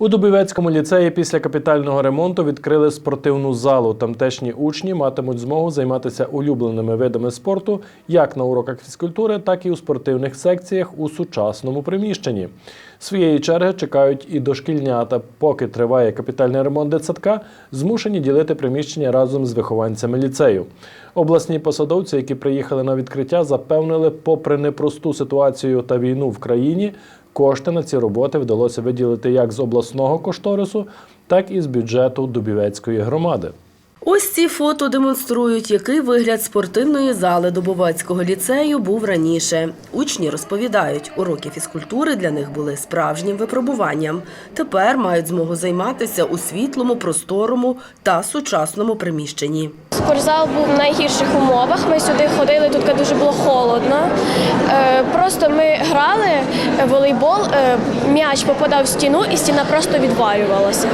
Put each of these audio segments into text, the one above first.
У Дубівецькому ліцеї після капітального ремонту відкрили спортивну залу. Тамтешні учні матимуть змогу займатися улюбленими видами спорту як на уроках фізкультури, так і у спортивних секціях у сучасному приміщенні. Своєї черги чекають і дошкільнята. Поки триває капітальний ремонт дитсадка, змушені ділити приміщення разом з вихованцями ліцею. Обласні посадовці, які приїхали на відкриття, запевнили, попри непросту ситуацію та війну в країні, Кошти на ці роботи вдалося виділити як з обласного кошторису, так і з бюджету Дубівецької громади. Ось ці фото демонструють, який вигляд спортивної зали Дубовацького ліцею був раніше. Учні розповідають, уроки фізкультури для них були справжнім випробуванням. Тепер мають змогу займатися у світлому, просторому та сучасному приміщенні. Спортзал був в найгірших умовах. Ми сюди ходили, тут дуже було холодно. Е, Просто ми грали волейбол, е, м'яч попадав в стіну і стіна просто відвалювалася.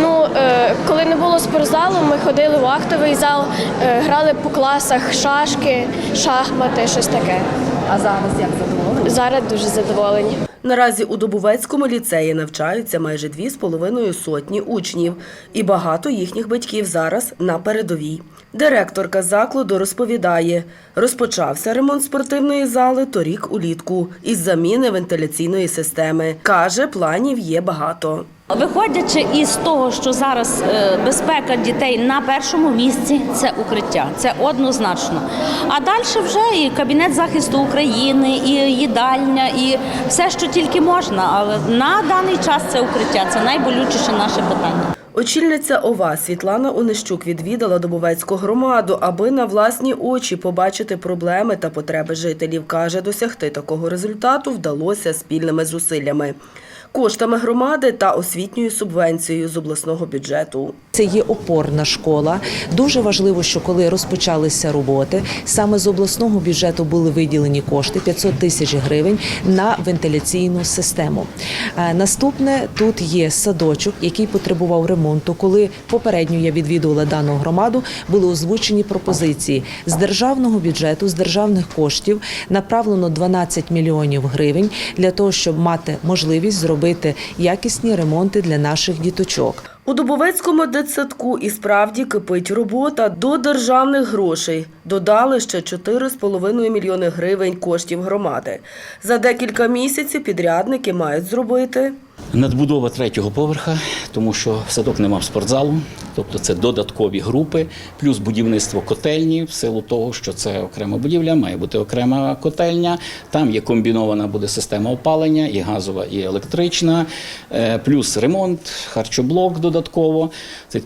Ну, е, коли не було спортзалу, ми ходили в актовий зал, е, грали по класах шашки, шахмати, щось таке. А зараз як задоволені? Зараз дуже задоволені. Наразі у Дубовецькому ліцеї навчаються майже дві з половиною сотні учнів, і багато їхніх батьків зараз на передовій. Директорка закладу розповідає, розпочався ремонт спортивної зали торік улітку із заміни вентиляційної системи. Каже, планів є багато. Виходячи із того, що зараз е, безпека дітей на першому місці, це укриття, це однозначно. А далі вже і кабінет захисту України, і їдальня, і все, що тільки можна. Але на даний час це укриття, це найболючіше наше питання. Очільниця ОВА Світлана Онищук відвідала Дубовецьку громаду, аби на власні очі побачити проблеми та потреби жителів. Каже, досягти такого результату вдалося спільними зусиллями. Коштами громади та освітньою субвенцією з обласного бюджету. Це є опорна школа. Дуже важливо, що коли розпочалися роботи, саме з обласного бюджету були виділені кошти 500 тисяч гривень на вентиляційну систему. Е, Наступне тут є садочок, який потребував ремонту. Коли попередньо я відвідувала дану громаду, були озвучені пропозиції з державного бюджету, з державних коштів направлено 12 мільйонів гривень для того, щоб мати можливість зробити якісні ремонти для наших діточок. У Дубовецькому дитсадку і справді кипить робота до державних грошей. Додали ще 4,5 мільйони гривень коштів громади. За декілька місяців підрядники мають зробити Надбудова третього поверха, тому що садок не мав спортзалу, тобто це додаткові групи, плюс будівництво котельні, в силу того, що це окрема будівля, має бути окрема котельня. Там є комбінована буде система опалення, і газова, і електрична, е, плюс ремонт, харчоблок додатково.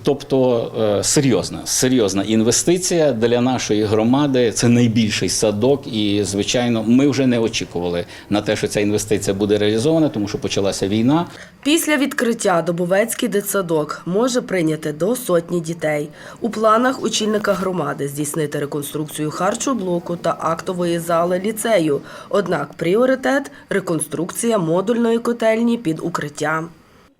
Тобто е, серйозна, серйозна інвестиція для нашої громади. Це найбільший садок, і звичайно, ми вже не очікували на те, що ця інвестиція буде реалізована, тому що почалася війна. Після відкриття Добовецький дитсадок може прийняти сотні дітей. У планах очільника громади здійснити реконструкцію харчоблоку та актової зали ліцею. Однак пріоритет реконструкція модульної котельні під укриття.